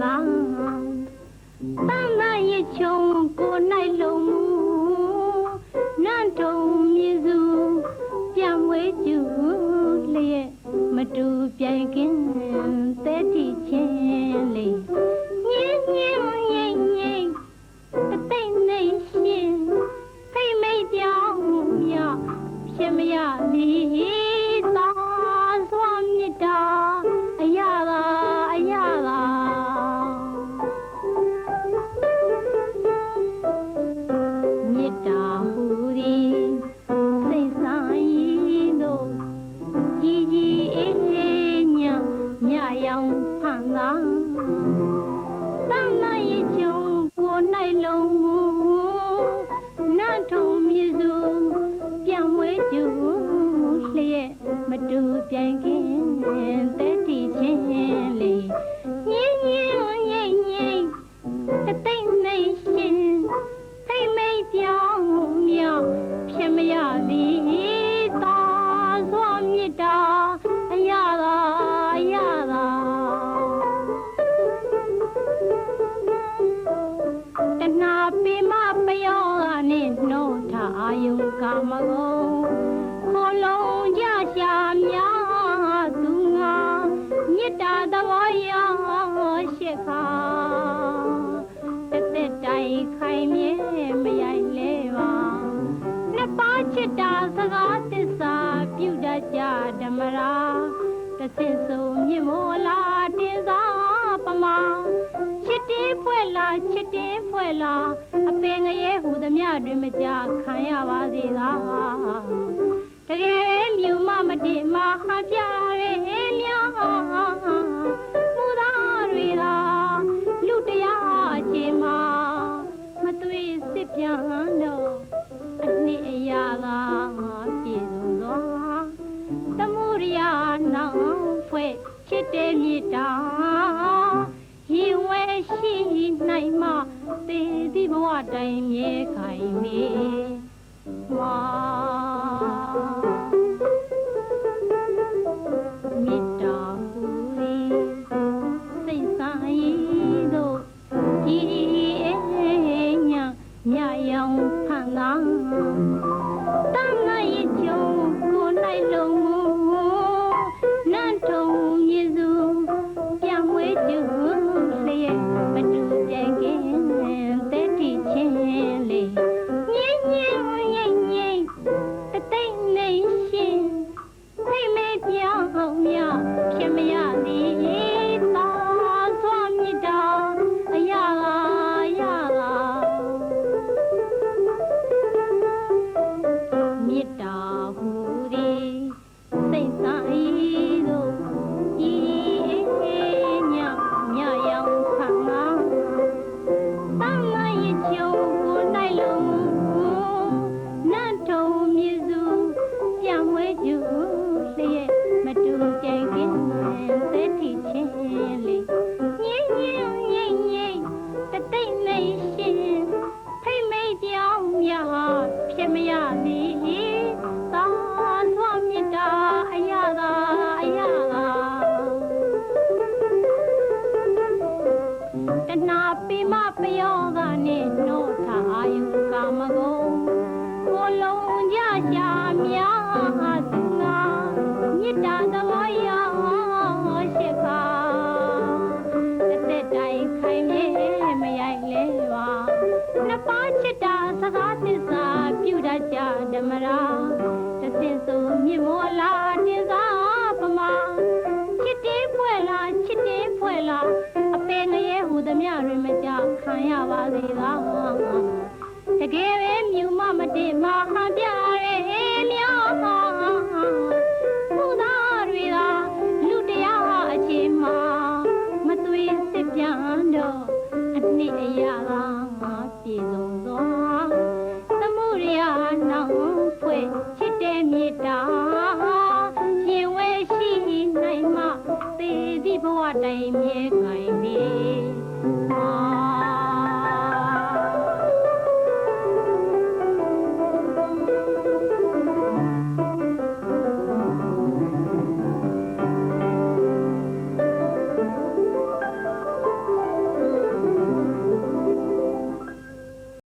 ငါတန်လာရဲ့ချုံကို၌လုံမူနန့်တုံမြေစုပြန်ဝဲကျူလျက်မတူပြိုင်ကင်းတဲတိချင်း သာတန်လိုက်ကြုံကို၌လုံးနတ်ထုံမြည်စုပြန်ဝဲကျူလျက်မတူပြိုင်ခင်တဲတီချင်းလေး တနာပိမပယောကနေနှုတ်ထအာယုကာမဂုံခေါ်လုံးကြရှာများသူငါမြစ်တာသဘောရောရှိခါတက်တက်တိုင်ခိုင်မြဲမရိုင်လဲပါနှစ်ပါးချစ်တာစကားသစ္စာပြုတတ်ကြဓမ္မရာတစ်စင်စုံမြင့်မိုးလာတင်စားပမာချစ် တင်းဖွဲ့လာချစ်တင်းဖွဲ့လာအပင်ငရဲဟူသမျှတွင်မကြခံရပါစေသာတကယ်မြူမမတည်မဟာပြရဲများမူသားတွေသာလူတရားအချိန်မှာမသွေးစစ်ပြန်တော့အနှစ်အရာသာပြည့်စုံသောသမှုရိယာနောင်ဖွဲ့ချစ်တဲ့မြေတာရေဝဲရှိ နိုင်မှသေသည့်ဘဝတိုင်မြဲခိုင်မေဝါမေ င်း ဖြစ်မရသည်သာသွမ်းမြတ်တာအရာသာအရာသာတနာပိမပယောကနေနှုတ်ထအာယုကာမဂုံကိုလုံးကြရှာများသူငါမြစ်တာသဘောရောရှိ ဓမ္မရာတစ်စင်စုံမြင့်မောလာတင်စားပမာချစ်တင်းဖွဲ့လာချစ်တင်းဖွဲ့လာအပင်ငရဲဟူသမျှတွင်မကြခံရပါစေသာတကယ်ပဲမြူမမတည်မဟန်ပြ